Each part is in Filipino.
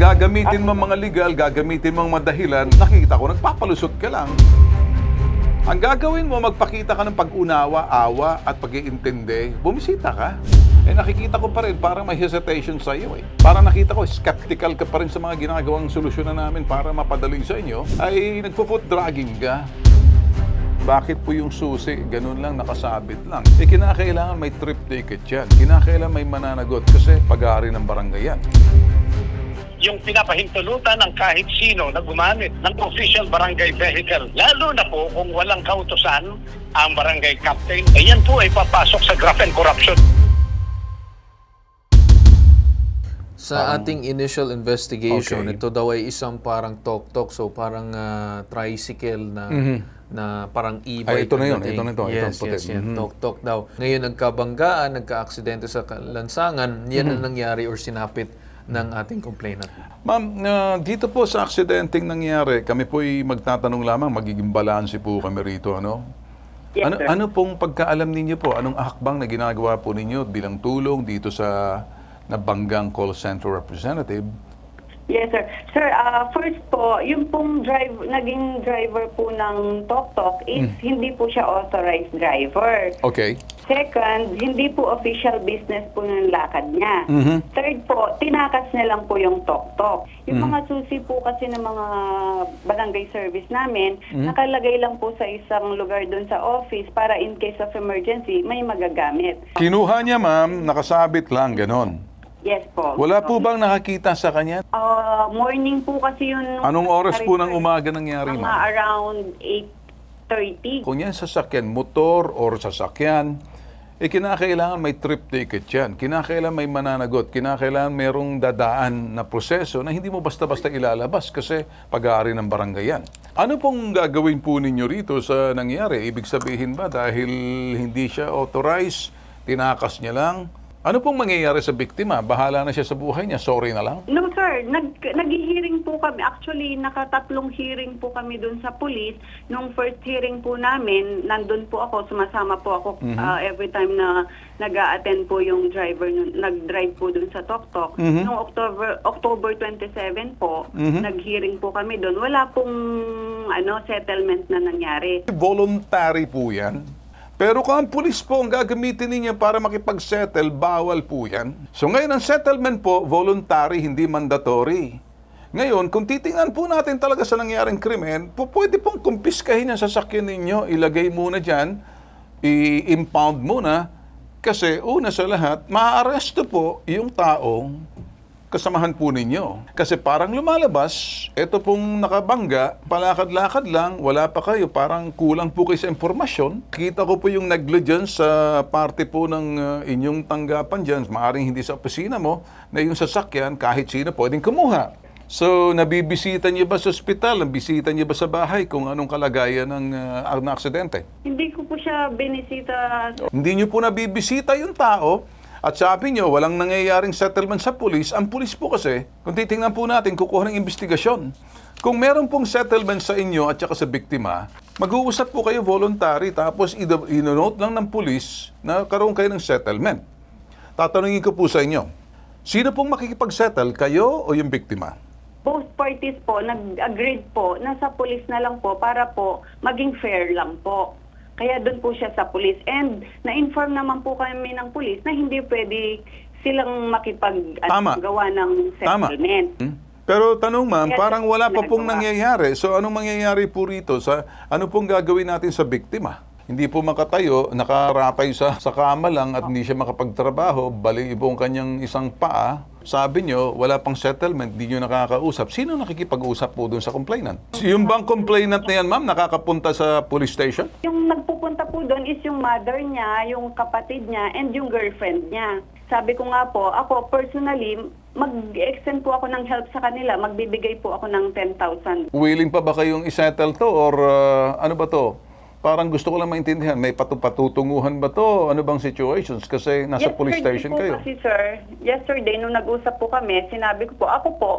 gagamitin mo mga legal, gagamitin mo mga dahilan, nakita ko, nagpapalusot ka lang. Ang gagawin mo, magpakita ka ng pag-unawa, awa, at pag-iintindi, bumisita ka. Eh nakikita ko pa rin, parang may hesitation sa iyo eh. Parang nakita ko, skeptical ka pa rin sa mga ginagawang solusyon na namin para mapadali sa inyo, ay nagpo-foot dragging ka. Bakit po yung susi, ganun lang, nakasabit lang? Eh, kinakailangan may trip ticket yan. Kinakailangan may mananagot kasi pag-aari ng barangay yan. Yung pinapahintulutan ng kahit sino na gumamit ng official barangay vehicle. Lalo na po kung walang kautosan ang barangay captain, eh yan po ay papasok sa graft and corruption. Sa ating initial investigation, Okay. ito daw ay isang parang tok-tok, so parang ah, tricycle na na parang e-bike. Ay, ito na yun, ito na ito, ito Yes, puti. yes, yan, Mhm. tok-tok daw. Ngayon, nagkabanggaan, nagka-aksidente sa lansangan, yan Mhm. ang nangyari or sinapit ng ating complainant. Ma'am, ah, dito po sa aksidenteng nangyari, kami po'y magtatanong lamang, magiging balanse po kami rito, ano? Yes, ano, sir. ano pong pagkaalam ninyo po? Anong hakbang na ginagawa po ninyo bilang tulong dito sa nabanggang call center representative? Yes, sir. Sir, ah, first po, yung pong drive, naging driver po ng Tok Tok is hindi po siya authorized driver. Okay. Second, hindi po official business po ng lakad niya. Mhm. Third po, tinakas na lang po yung Tok Tok. Yung mga susi po kasi ng mga barangay service namin, nakalagay lang po sa isang lugar doon sa office para in case of emergency, may magagamit. Kinuha niya, ma'am, nakasabit lang, ganon. Yes po. Wala po bang nakakita sa kanya? Ah, morning po kasi yun. nung Anong oras po ng umaga nangyari, Mga ma'am? around 8.30. Kung yan sasakyan, motor or sasakyan, eh kinakailangan may trip ticket yan. Kinakailangan may mananagot. Kinakailangan merong dadaan na proseso na hindi mo basta-basta ilalabas kasi pag-aari ng barangay yan. Ano pong gagawin po ninyo rito sa nangyari? Ibig sabihin ba dahil hindi siya authorized, tinakas niya lang? Ano pong mangyayari sa biktima? Bahala na siya sa buhay niya, sorry na lang? No sir, nag nag-hearing po kami. Actually, nakatatlong hearing po kami doon sa police. Nung first hearing po namin, nandun po ako, sumasama po ako ah, every time na nag attend po yung driver, nag-drive po doon sa Tok Tok. Nung October October 27 po, nag-hearing po kami doon. Wala pong ano settlement na nangyari. Voluntary po yan. Pero kung ang pulis po ang gagamitin ninyo para makipag-settle, bawal po yan. So ngayon ang settlement po, voluntary, hindi mandatory. Ngayon, kung titingnan po natin talaga sa nangyaring krimen, po, pwede pong kumpiskahin ang sasakyan ninyo, ilagay muna dyan, i-impound muna, kasi una sa lahat, maaaresto po yung taong kasamahan po ninyo. Kasi parang lumalabas, eto pong nakabangga, palakad-lakad lang, wala pa kayo, parang kulang po kayo sa impormasyon. Kita ko po yung dyan sa parte po ng uh, inyong tanggapan dyan, maaring hindi sa opisina mo, na yung sasakyan, kahit sino pwedeng kumuha. So, nabibisita niyo ba sa ospital? Nabisita niyo ba sa bahay kung anong kalagayan ng uh, ng aksidente? Hindi ko po siya binisita Hindi nyo po nabibisita yung tao at sabi nyo, walang nangyayaring settlement sa pulis. Ang pulis po kasi, kung titingnan po natin, kukuha ng investigasyon. Kung meron pong settlement sa inyo at saka sa biktima, mag-uusap po kayo voluntary tapos ino- inonote lang ng pulis na karoon kayo ng settlement. Tatanungin ko po sa inyo, sino pong makikipag-settle, kayo o yung biktima? both parties po nag-agreed po na sa police na lang po para po maging fair lang po. Kaya doon po siya sa police. And na-inform naman po kami ng police na hindi pwede silang makipag ano, Tama. ng Tama. settlement. Hmm? Pero tanong ma'am, parang wala pa pong nangyayari. So anong mangyayari po rito? Sa, ano pong gagawin natin sa biktima? Hindi po makatayo, nakaratay sa, sa kama lang at hindi siya makapagtrabaho, bali po ang kanyang isang paa. Sabi nyo, wala pang settlement, di nyo nakakausap. Sino nakikipag-usap po dun sa complainant? Yung bang complainant na yan, ma'am, nakakapunta sa police station? Yung nagpupunta po doon is yung mother niya, yung kapatid niya, and yung girlfriend niya. Sabi ko nga po, ako personally, mag-extend po ako ng help sa kanila. Magbibigay po ako ng 10,000 Willing pa ba kayong isettle to or uh, ano ba to? Parang gusto ko lang maintindihan, may patu- patutunguhan ba to? Ano bang situations? Kasi nasa police Yesterday station po kayo. Kasi sir, yesterday nung nag-usap po kami, sinabi ko po, ako po,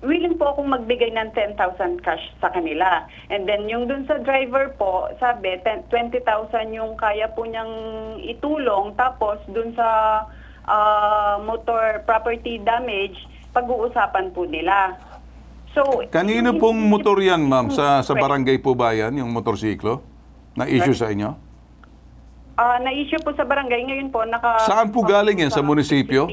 willing po akong magbigay ng 10,000 cash sa kanila. And then yung dun sa driver po, sabi 10 20,000 yung kaya po niyang itulong. Tapos dun sa ah, motor property damage, pag-uusapan po nila. So, Kanino pong motor yan, ma'am? Sa, sa barangay po ba yan, yung motorsiklo? Na issue sa inyo? Ah, na-issue po sa barangay ngayon po naka Saan po galing yan? Sa munisipyo?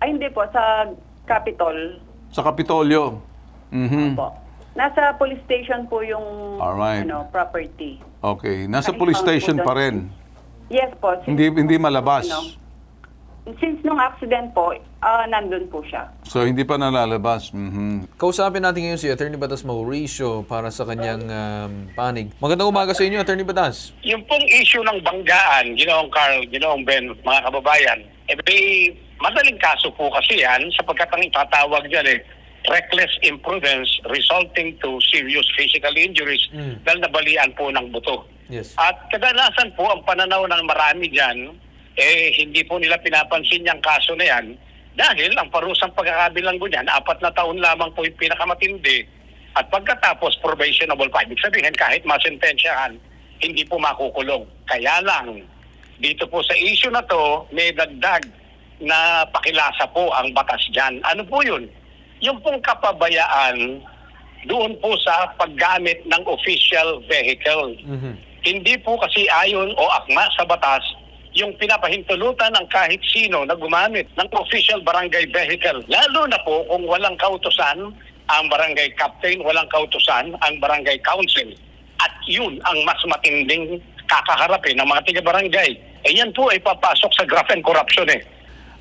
Ay hindi po sa Capitol Sa Kapitolyo? Mhm. po. Nasa police station po yung Alright. ano property. Okay. Nasa police station pa rin. Yes po. Hindi hindi malabas. Ano, since nung accident po, ah nandun po siya. So hindi pa nalalabas. Mhm. Kausapin natin ngayon si Attorney Batas Mauricio para sa kanyang um, panig. Magandang umaga sa inyo, Attorney Batas. Yung pong issue ng banggaan, ginoong Carl, ginoong Ben, mga kababayan, eh may madaling kaso po kasi yan sapagkat ang itatawag dyan eh, reckless imprudence resulting to serious physical injuries Mm. dahil nabalian po ng buto. Yes. At kadalasan po ang pananaw ng marami dyan, eh hindi po nila pinapansin yung kaso na yan dahil ang parusang pagkakabilanggo niyan, apat na taon lamang po yung pinakamatindi at pagkatapos probationable pa. Ibig sabihin kahit masentensyahan, hindi po makukulong. Kaya lang, dito po sa issue na to, may dagdag na pakilasa po ang batas dyan. Ano po yun? Yung pong kapabayaan doon po sa paggamit ng official vehicle. Mhm. Hindi po kasi ayon o akma sa batas yung pinapahintulutan ng kahit sino na gumamit ng official barangay vehicle. Lalo na po kung walang kautusan ang barangay captain, walang kautusan ang barangay council. At yun ang mas matinding kakaharapin ng mga tiga-barangay. Eh yan po ay papasok sa graft and corruption eh.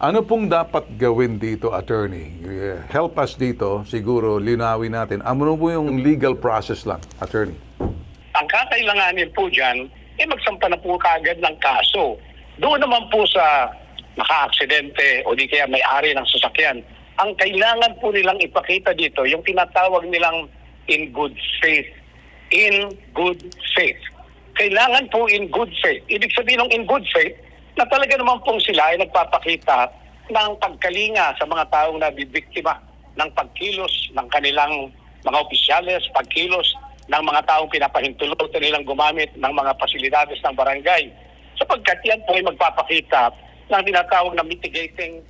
Ano pong dapat gawin dito, attorney? Eh, Help us dito, siguro linawin natin. Ano po yung legal process lang, attorney? ang kakailanganin po dyan, eh magsampa na po kaagad ng kaso. Doon naman po sa naka-aksidente o di kaya may-ari ng sasakyan, ang kailangan po nilang ipakita dito, yung tinatawag nilang in good faith. In good faith. Kailangan po in good faith. Ibig sabihin ng in good faith, na talaga naman pong sila ay nagpapakita ng pagkalinga sa mga taong nabibiktima ng pagkilos ng kanilang mga opisyales, pagkilos ng mga taong pinapahintulutan nilang gumamit ng mga pasilidades ng barangay. Sapagkat yan po ay magpapakita ng tinatawag na mitigating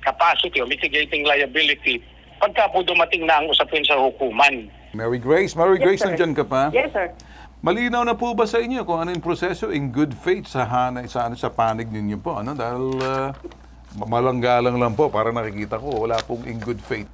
capacity o mitigating liability pagka po dumating na ang usapin sa hukuman. Mary Grace, Mary Yes, Grace, sir. nandyan ka pa? Yes, sir. Malinaw na po ba sa inyo kung ano yung proseso in good faith sa hanay sa ano sa panig ninyo po ano dahil uh, malanggalang lang po para nakikita ko wala pong in good faith.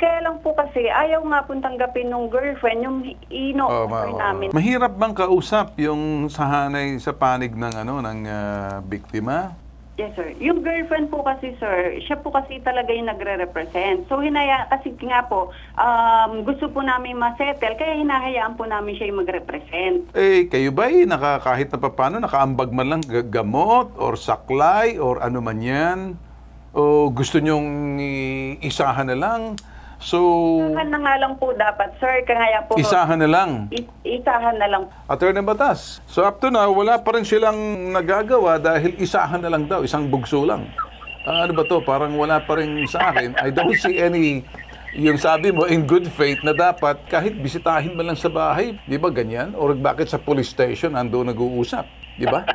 Po. Kaya lang po kasi ayaw nga pong tanggapin ng girlfriend yung Oh, ma- ino-offer namin. mahirap bang kausap yung sa hanay sa panig ng ano ng ah, biktima? Yes, sir. Yung girlfriend po kasi, sir, siya po kasi talaga yung nagre-represent. So, hinaya, kasi nga po, um, gusto po namin ma-settle, kaya hinahayaan po namin siya yung mag-represent. Eh, kayo ba eh, naka, kahit na paano, nakaambag man lang ga- gamot or saklay or ano man yan? O gusto nyong i- isahan na lang? So, Isahan na nga lang po dapat, sir. Kaya po, isahan na lang. is- isahan na lang. Attorney Batas, so up to now, wala pa rin silang nagagawa dahil isahan na lang daw, isang bugso lang. Ah, ano ba to? Parang wala pa rin sa akin. I don't see any, yung sabi mo, in good faith na dapat kahit bisitahin man lang sa bahay. Di ba ganyan? Or bakit sa police station ando nag-uusap? Di ba?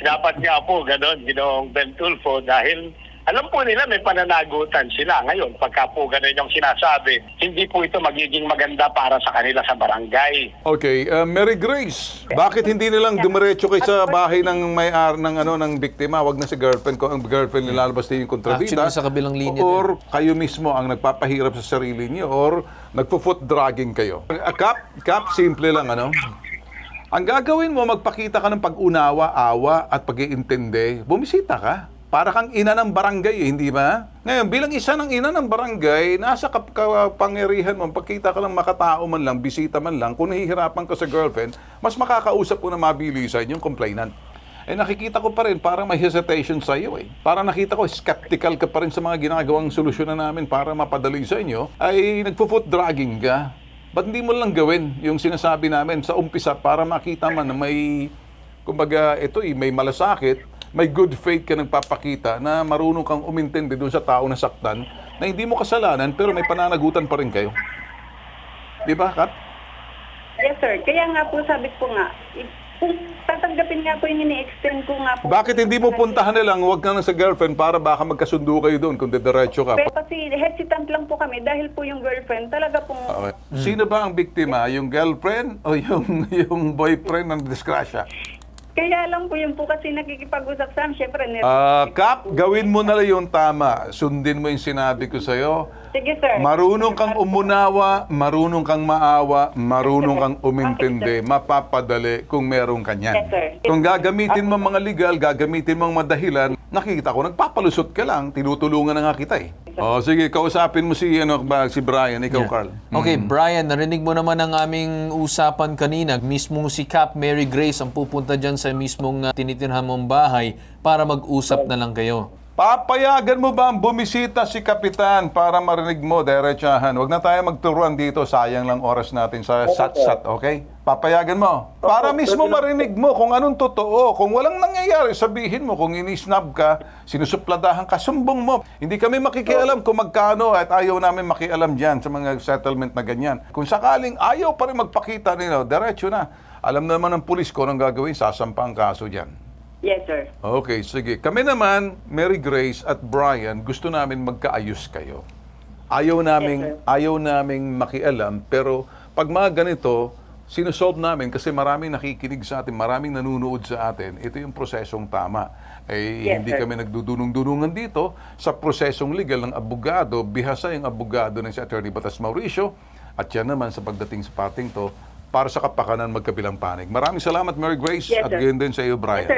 Dapat nga po ganon, ginoong Ben Tulfo, dahil alam po nila may pananagutan sila ngayon. Pagka po ganon yung sinasabi, hindi po ito magiging maganda para sa kanila sa barangay. Okay, uh, Mary Grace, bakit hindi nilang dumiretso kay sa bahay ng may-ar ng ano ng biktima, wag na si girlfriend ko, ang girlfriend nilalabas din yung kontrabida. Actually, sa kabilang linya Or kayo mismo ang nagpapahirap sa sarili niyo or nagpo-foot dragging kayo. Uh, Kap, Kap, simple lang ano. Ang gagawin mo, magpakita ka ng pag-unawa, awa at pag-iintindi. Bumisita ka. Para kang ina ng barangay, eh, hindi ba? Ngayon, bilang isa ng ina ng barangay, nasa kap- kapangyarihan mo, pagkita ka ng makatao man lang, bisita man lang, kung nahihirapan ka sa girlfriend, mas makakausap mo na mabilisan yung complainant. Eh nakikita ko pa rin parang may hesitation sa iyo eh. Parang nakita ko skeptical ka pa rin sa mga ginagawang solusyon na namin para mapadali sa inyo ay nagpo-foot dragging ka. Ba't hindi mo lang gawin yung sinasabi namin sa umpisa para makita man na may kumbaga ito eh, may malasakit, may good faith ka nagpapakita na marunong kang umintindi doon sa tao na saktan na hindi mo kasalanan pero may pananagutan pa rin kayo. Di ba, Kat? Yes, sir. Kaya nga po sabi ko nga, kung tatanggapin nga po yung ini-extend ko nga po. Bakit hindi mo puntahan na lang, huwag ka na sa girlfriend para baka magkasundo kayo doon kung didiretso ka. Pero kasi hesitant lang po kami dahil po yung girlfriend talaga pong Okay. Sino ba ang biktima? Yung girlfriend o yung yung boyfriend ng disgrasya? Kaya lang po yun po kasi nakikipag-usap sa amin. Siyempre, nir- Ah, Kap, gawin mo na lang yung tama. Sundin mo yung sinabi ko sa'yo. Sige, sir. Marunong kang umunawa, marunong kang maawa, marunong kang umintindi, mapapadali kung meron ka niyan. Yes, sir. Kung gagamitin mo mga legal, gagamitin mo mga madahilan, nakikita ko, nagpapalusot ka lang, tinutulungan na nga kita eh. O sige, kausapin mo si, ano, ba, si Brian, ikaw Carl. Okay, Brian, narinig mo naman ang aming usapan kanina. Mismong si Cap Mary Grace ang pupunta dyan sa mismong uh, tinitirhan mong bahay para mag-usap na lang kayo. Papayagan mo ba ang bumisita si Kapitan para marinig mo, diretsahan? Huwag na tayo magturuan dito, sayang lang oras natin sa sat-sat, okay? Papayagan mo. Para mismo marinig mo kung anong totoo. Kung walang nangyayari, sabihin mo. Kung inisnab ka, sinusupladahan ka, sumbong mo. Hindi kami makikialam kung magkano at ayaw namin makialam dyan sa mga settlement na ganyan. Kung sakaling ayaw pa rin magpakita nila, diretso na. Alam naman ng pulis ko anong gagawin, sasampa ang kaso dyan. Yes, sir. Okay, sige. Kami naman, Mary Grace at Brian, gusto namin magkaayos kayo. Ayaw naming, ayaw naming makialam, pero pag mga ganito, sinusolve namin kasi maraming nakikinig sa atin, maraming nanunood sa atin. Ito yung prosesong tama. Eh, Yes, hindi sir. kami nagdudunong-dunungan dito sa prosesong legal ng abogado. Bihasa yung abogado ng si Attorney Batas Mauricio. At yan naman sa pagdating sa pating to, para sa kapakanan magkabilang panig. Maraming salamat, Mary Grace, Yes, at gayon din sa iyo, Brian. Yes, sir.